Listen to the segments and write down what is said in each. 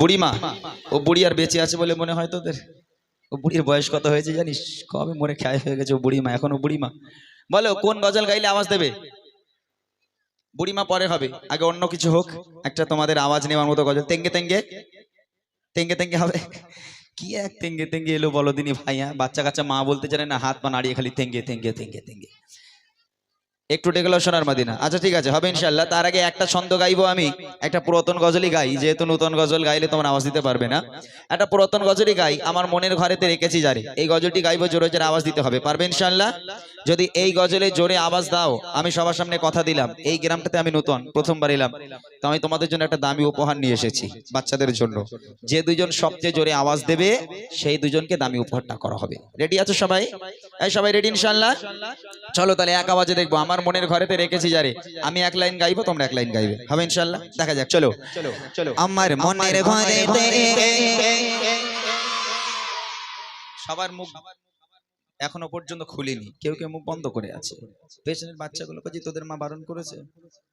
বুড়িমা, ও বুড়ি আর বেঁচে আছে বলে মনে হয় তোদের? ও বুড়ির বয়স কত হয়েছে জানিস? কবে মরে খায় হয়ে গেছে ও বুড়িমা, এখনও বুড়িমা। বলো, কোন গজল গাইলে আওয়াজ দেবে? বুড়িমা পরে হবে, আগে অন্য কিছু হোক, একটা তোমাদের আওয়াজ নেওয়ার মতো গজল। তেঙ্গে তেঙ্গে তেঙ্গে তেঙ্গে হবে। কি এক তেঙ্গে তেঙ্গে এলো বলো দিনি ভাই হ্যাঁ বাচ্চা কাচ্চা মা বলতে জানে না, হাত পা নাড়িয়ে খালি তেঙ্গে তেঙ্গে তেঙ্গে তেঙ্গে। একটু ডেকেলো সোনার মাদিনা। আচ্ছা ঠিক আছে, হবে ইনশাল্লাহ তার আগে একটা ছন্দ গাইবো আমি। একটা পুরাতন গজলই গাই, যেহেতু নতুন গজল গাইলে তোমার আওয়াজ দিতে পারবে না। একটা পুরাতন গজলই গাই, আমার মনের ঘরেতে রেখেছি যারে এই গজলটি গাইবো জোরে জোরে আওয়াজ দিতে হবে। পারবে ইনশাল্লাহ যদি এই গজলে জোরে আওয়াজ দাও, আমি সবার সামনে কথা দিলাম। এই গ্রামটাতে আমি নতুন, প্রথমবার এলাম। তো আমি তোমাদের জন্য একটা দামি উপহার নিয়ে এসেছি, বাচ্চাদের জন্য। যে দুজন সবচেয়ে জোরে আওয়াজ দেবে, সেই দুজনকে দামি উপহারটা করা হবে। রেডি আছো সবাই? সবাই রেডি ইনশাল্লাহ চলো তাহলে এক আওয়াজে দেখব। আমার মনের ঘরেতে রেখেছি যারে। আমি এক লাইন গাইবো তোমরা এক লাইন গাইবে। হবে ইনশাল্লাহ দেখা যাক চলো। চলো আমার মনের ঘরেতে সবার মুখ এখনও পর্যন্ত খুলিনি। কেউ কেউ মুখ বন্ধ করে আছে। পেছনের বাচ্চাগুলোকে যে তোদের মা বারণ করেছে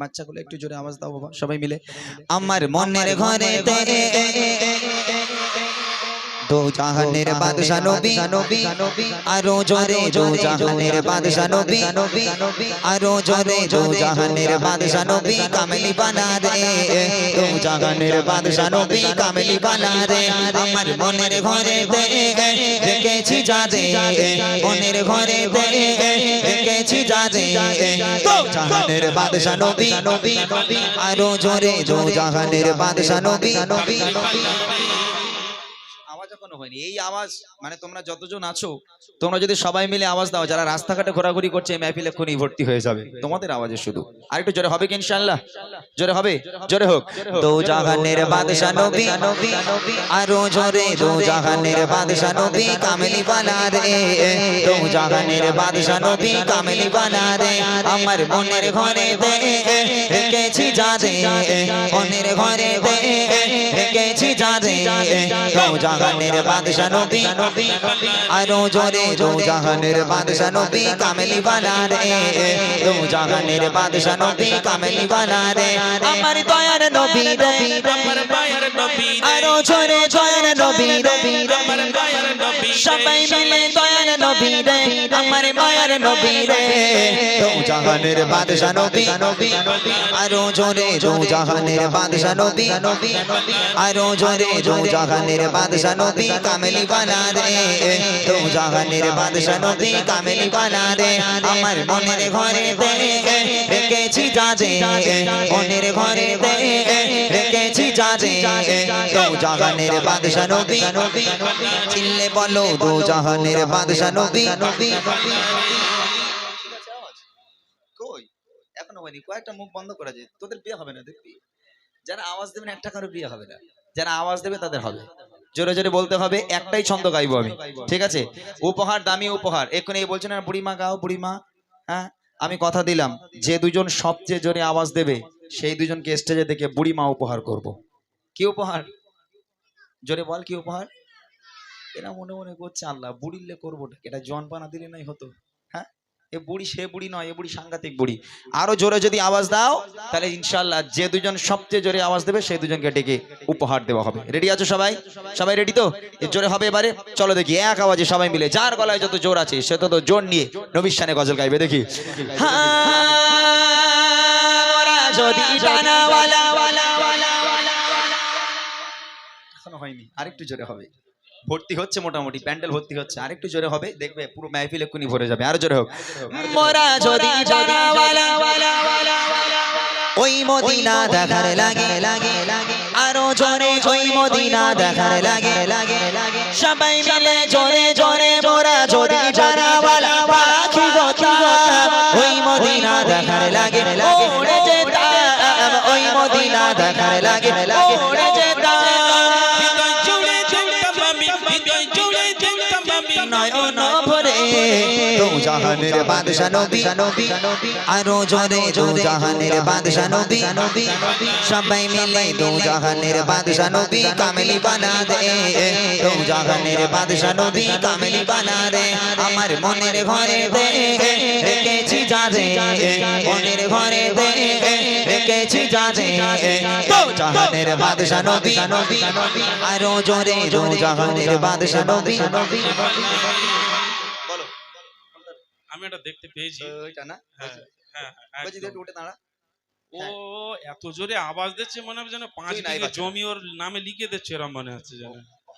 বাচ্চাগুলো একটু জোরে আওয়াজ দাও বাবা সবাই মিলে। আমার মনের ঘরে দো জাহানের বাদশা নবী নবী আরও জোরে দো জাহানের বাদশা নবী নবী আরও জোরে দো জাহানের বাদশা নবী কামলি বানা দে দো জাহানের বাদশা নবী কামলি বানা দে আমার মনের ঘরে দে রেখেছি যা দে মনের ঘরে দে রেখেছি যা দে জাহানের বাদশা নবী নবী আরও জোরে দো জাহানের বাদশা নবী আওয়াজ এখনও হয়নি। এই আওয়াজ মানে তোমরা যতজন আছো, তোমরা যদি সবাই মিলে আওয়াজ দাও, যারা রাস্তাঘাটে ঘোরাঘুরি করছে, এই মেহফিল এক্ষুনি ভর্তি হয়ে যাবে। তোমাদের আওয়াজে শুধু। আর একটু জোরে হবে কি ইনশাআল্লাহ? জোরে হবে? জোরে হোক। দো জাহানের বাদশা নবী, আরও জোরে দো জাহানের বাদশা নবী কামলি বানা রে। দো জাহানের বাদশা নবী কামলি বানা রে। আমার মনের ঘরে দে রেখেছি যা দে মনের ঘরে দে রেখেছি যা দে দো জাহানের বাদশা নবী। আরও জোরে জাহানের বাদশা নবী কামেলি বানা রে জাহানের বাদশা নবী কামেলি বানা রে আমার দয়ার নবী রে। আরও জোরে জয়ের নবী রে, সবাই মিলে দয়ার নবী আমার মায়ের নবী রে জাহানের বাদশা নবী, আরও জোরে দো জাহানের বাদশা নবী। আরও জোরে দো জাহানের বাদশা নবী কামেলি বানা রে। জাহানের বাদশা নবী কামেলি বানা রে। আমার মনের ঘরে রেখেছি মনের ঘরে রেখেছি জাহানের বাদশা নবী। চিল্লে যারা আওয়াজ দেবে তাদের হবে। জোরে জোরে বলতে হবে, একটাই ছন্দ গাইবো আমি। ঠিক আছে? উপহার, দামি উপহার। এক্ষুনি এই বলছেন না, বুড়িমা গাও, বুড়িমা। হ্যাঁ? আমি কথা দিলাম, যে দুজন সবচেয়ে জোরে আওয়াজ দেবে, সেই দুজনকে স্টেজে দেখে বুড়িমা উপহার করব। কি উপহার? জোরে বল কি উপহার? এরা মনে মনে করছে আল্লাহ বুড়িলে করব এটা জন পানা দিলে নাই হতো। হ্যাঁ? এ বুড়ি সে বুড়ি নয় এ বুড়ি সাংঘাতিক বুড়ি। আরও জোরে যদি আওয়াজ দাও তাহলে ইনশাল্লাহ যে দুজন সবচেয়ে জোরে আওয়াজ দেবে সেই দুজনকে ডেকে উপহার দেওয়া হবে। রেডি আছো সবাই? সবাই রেডি তো? এ জোরে হবে এবারে? চলো দেখি এক আওয়াজে সবাই মিলে। যার গলায় যত জোর আছে সে তত জোর নিয়ে নবীর শানে গজল গাইবে দেখি। যদি হয়নি আরেকটু জোরে হবে ভর্তি হচ্ছে মোটামুটি প্যান্ডেল ভর্তি হচ্ছে আরেকটু জোরে হবে দেখবে পুরো মেহফিল এক্ষুনি ভরে যাবে আরও জোরে হোক মোরা যদি ওই মদিনা দেখার লাগে লাগে আরও জোরে ওই মদিনা দেখার লাগে লাগে সবাই মিলে জোরে জোরে নয়ন ভরে জাহানের সবাই মিলে দু জাহানের বাদশা নবী কামেলি বানা দে। দু জাহানের বাদশা নবী কামেলি বানা আমার মনের ঘরে দে। রেখেছি যা মনের ঘরে দে। যা দে জাহানের বাদশা নবী আরও জোরে দু জাহানের বাদশা নবী বলো। আমি এটা দেখতে পেয়েছি। ওইটা না? হ্যাঁ হ্যাঁ হ্যাঁ, ও এত জোরে আওয়াজ দিচ্ছে মনে হবে যেন পাঁচ নাই জমি ওর নামে লিখে দিচ্ছে এরকম মনে হচ্ছে যেন।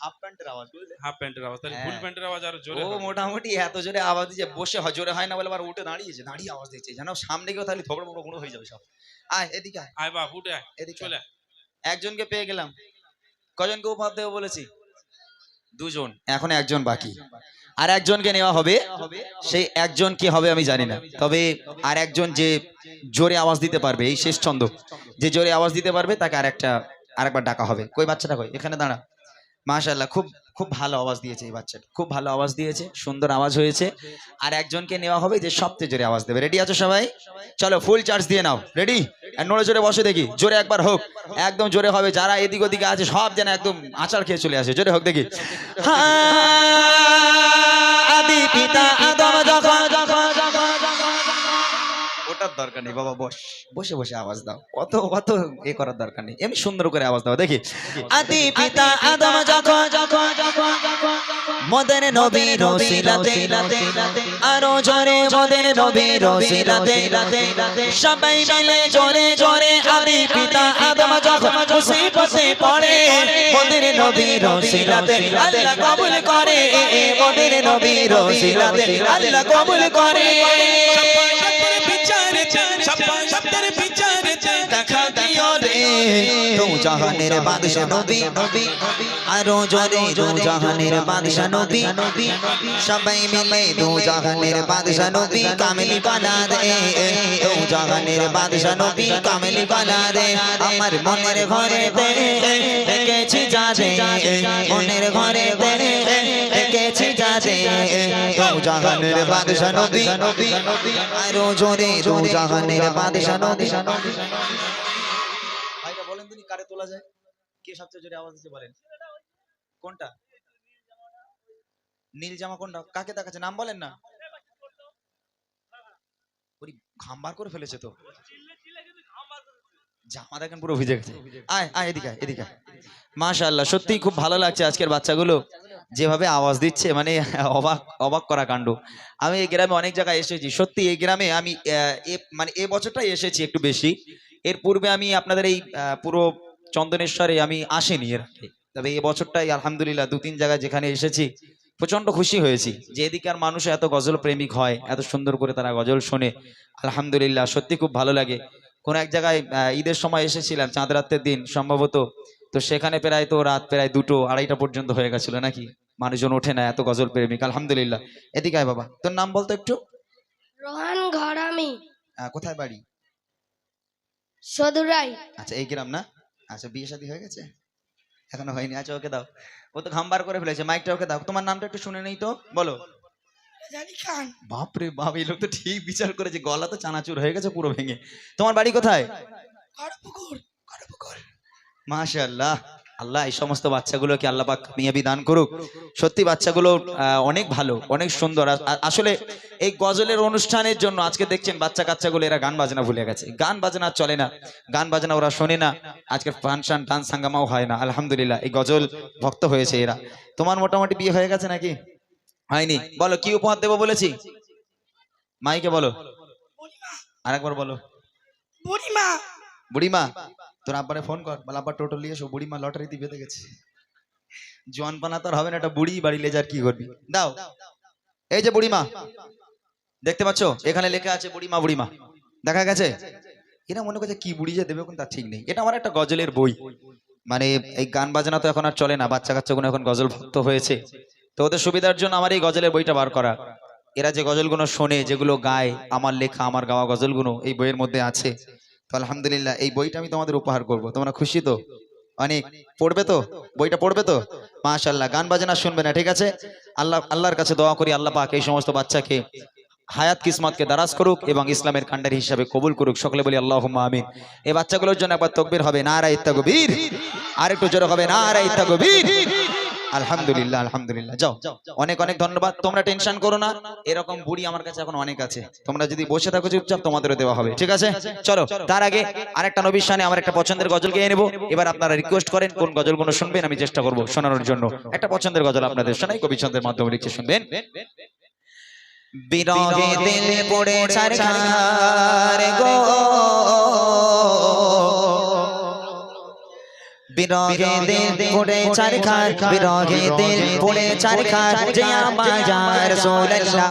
হাফ প্যান্টের আওয়াজ বুঝলে? হাফ প্যান্টের আওয়াজ তাহলে হ্যাঁ। ফুল প্যান্টের আওয়াজ আরও জোরে ও মোটামুটি এত জোরে আওয়াজ দিচ্ছে বসে হয় জোরে হয় না বলে আবার উঠে দাঁড়িয়েছে দাঁড়িয়ে আওয়াজ দিচ্ছে যেন সামনে গিয়েও তাহলে থবড় বড় গুঁড়ো হয়ে যাবে সব। আয় এদিকে আয়। আয় বাপ উঠে আয়, এদিকে চলে একজনকে পেয়ে গেলাম। কজনকে উপহার দেবো বলেছি? দুজন এখন একজন বাকি। আর একজনকে নেওয়া হবে? সেই একজন কি হবে আমি জানি না। তবে আর একজন যে জোরে আওয়াজ দিতে পারবে এই শেষ ছন্দ যে জোরে আওয়াজ দিতে পারবে তাকে আর একটা আরেকবার ডাকা হবে। কই বাচ্চাটা কই? এখানে দাঁড়া। মাশাল্লাহ খুব খুব ভালো আওয়াজ দিয়েছে এই বাচ্চাটা। খুব ভালো আওয়াজ দিয়েছে, সুন্দর আওয়াজ হয়েছে। আর একজনকে নেওয়া হবে যে সবচেয়ে জোরে আওয়াজ দেবে। রেডি আছো সবাই? চলো ফুল চার্জ দিয়ে নাও। রেডি নড়ে জোরে বসে দেখি। জোরে একবার হোক। একদম জোরে হবে। যারা এদিক ওদিকে আছে, সব যেন একদম আচার খেয়ে চলে আসে। জোরে হোক দেখি। পিতা ওটার দরকার নেই বাবা বস। বসে বসে আওয়াজ দাও। অত অত এ করার দরকার নেই। এমনি সুন্দর করে আওয়াজ দাও দেখি। আদি পিতা আদম যখন মদন নবী রসিলাতে আরও জোরে মদন নবী রসিলাতে সবাই মিলে জোরে জোরে আদি পিতা আদম যখন খুশি খুশি পড়ে মদন নবী রসিলাতে আল্লাহ কবুল করে। মদন নবী রসিলাতে আল্লাহ কবুল করে। বিচারেতে সবার সবার বিচারেতে দেখা দিও রে দু জাহানের বাদশা নবী, আরও জোরে দু জাহানের বাদশা নবী। সবাই মিলে দু জাহানের বাদশা নবী কামেলি বানা দে দু জাহানের বাদশা নবী কামেলি বানা দে আমার মনের ঘরে দেখেছি যা মনের ঘরে দেখেছি যা দু জাহানের বাদশা নবী, আরও জোরে দু জাহানের বাদশা নবী। কারে তোলা যায়? কে সবচেয়ে জোরে আওয়াজ দিতে পারেন কোনটা? নীল জামা কোনটা? কাকে দেখাচ্ছে? নাম বলেন না। ঘামবার করে ফেলেছে তো। জামা দেখেন পুরো ভিজে গেছে। আয় আয়, এদিকে এদিকে মাশাআল্লাহ, সত্যিই খুব ভালো লাগছে আজকের বাচ্চাগুলো। যেভাবে আওয়াজ দিচ্ছে মানে অবাক অবাক করা কাণ্ড। আমি এই গ্রামে অনেক জায়গায় এসেছি। সত্যি এই গ্রামে আমি মানে এ বছরটাই এসেছি একটু বেশি। এর পূর্বে আমি আপনাদের এই পুরো চন্দনেশ্বরে আমি আসিনি এর। তবে এই বছরটাই আলহামদুলিল্লাহ দু তিন জায়গায় যেখানে এসেছি প্রচণ্ড খুশি হয়েছি যে এদিকার মানুষ এত গজল প্রেমিক হয় এত সুন্দর করে তারা গজল শোনে। আলহামদুলিল্লাহ সত্যি খুব ভালো লাগে। কোন এক জায়গায় ঈদের সময় এসেছিলাম চাঁদ রাতের দিন সম্ভবত। তো সেখানে প্রায় তো রাত প্রায় দুটো আড়াইটা পর্যন্ত হয়ে গেছিল নাকি? মানুষজন ওঠে না এত গজল প্রেমিক আলহামদুলিল্লাহ। এদিকে বাবা তোর নাম বলতো একটু? রোহান ঘরামি। কোথায় বাড়ি? সদুরাই আচ্ছা এই গ্রাম না? আচ্ছা বিয়ে শাদী হয়ে গেছে? এখনও হয়নি। আচ্ছা ওকে দাও। ও তো ঘামবার করে ফেলেছে। মাইকটা ওকে দাও। তোমার নামটা একটু শুনে নেই তো? বলো। জানি খান। বাপরে বাপ এই লোক তো ঠিক বিচার করেছে। গলা তো চানাচুর হয়ে গেছে পুরো ভেঙে। তোমার বাড়ি কোথায়? মাশাআল্লাহ। আল্লাহ এই সমস্ত বাচ্চাগুলোকে আল্লাহ পাক মিয়াবি দান করুক। সত্যি বাচ্চাগুলো অনেক ভালো অনেক সুন্দর। আসলে এই গজলের অনুষ্ঠানের জন্য আজকে দেখছেন বাচ্চা কাচ্চাগুলো এরা গান বাজনা ভুলে গেছে। গান বাজনা চলে না গান বাজনা ওরা শোনে না। আজকে ফাংশন ডান্স সাঙ্গামাও হয় না আলহামদুলিল্লাহ এই গজল ভক্ত হয়েছে এরা। তোমার মোটামুটি বিয়ে হয়ে গেছে নাকি? হয়নি। বলো কি উপহার দেবো বলেছি? মাইকে বলো। আরেকবার বলো। বুড়িমা। বুড়িমা? তোর আব্বারে ফোন কর, বল, আব্বা, টোটো নিয়ে এসো বুড়ি বুড়িমা লটারিতে বেঁধে গেছে। জোয়ান পানা তো আর হবে না একটা বুড়ি বাড়ি লেজার কি করবি। দাও। এই যে বুড়িমা, দেখতে পাচ্ছ? এখানে লেখা আছে, বুড়িমা বুড়িমা। দেখা গেছে? এরা মনে করছে কি বুড়ি যে দেবে কোন তার ঠিক নেই। এটা আমার একটা গজলের বই। মানে এই গান বাজনা তো এখন আর চলে না, বাচ্চা কাচ্চা কাচ্চাগুলো এখন গজল ভক্ত হয়েছে। তো ওদের সুবিধার জন্য আমার এই গজলের বইটা বার করা। এরা যে গজলগুলো শোনে, যেগুলো গায়, আমার লেখা, আমার গাওয়া গজলগুলো এই বইয়ের মধ্যে আছে। আলহামদুলিল্লাহ, এই বইটা আমি তোমাদের উপহার করব। তোমরা খুশি তো? অনেক, পড়বে তো? বইটা পড়বে তো? মাশাল্লাহ গান বাজনা শুনবে না, ঠিক আছে? আল্লাহ, আল্লাহর কাছে দোয়া করি, আল্লাহ পাক এই সমস্ত বাচ্চাকে হায়াত, কিসমতকে দারাজ করুক এবং ইসলামের কাণ্ডারি হিসাবে কবুল করুক। সকলে বলি আল্লাহ আমিন। এই বাচ্চাগুলোর জন্য একবার তকবির হবে নারা ইত্তাগবীর আর একটু জোরে হবে নারা ইত্তাগবীর আলহামদুলিল্লাহ আলহামদুলিল্লাহ। যাও। অনেক অনেক ধন্যবাদ। তোমরা টেনশন করো না। এরকম বুড়ি আমার কাছে এখন অনেক আছে। তোমরা যদি বসে থাকো চুপচাপ, তোমাদেরও দেওয়া হবে। ঠিক আছে? চলো, তার আগে আরেকটা নবীর শানে আমার একটা পছন্দের গজল গিয়ে নেব। এবার আপনারা রিকোয়েস্ট করেন কোন গজলগুলো শুনবেন, আমি চেষ্টা করব শোনানোর জন্য। একটা পছন্দের গজল আপনাদের শোনাই, কবি ছন্দের মাধ্যমে লিখে শুনবেন। বিরহে দিল পড়ে ছারখার গো। বিরহে দিল পড়ে চারখার বিরহে দিল পড়ে চারখার জয়া বাজার রাসূলুল্লাহ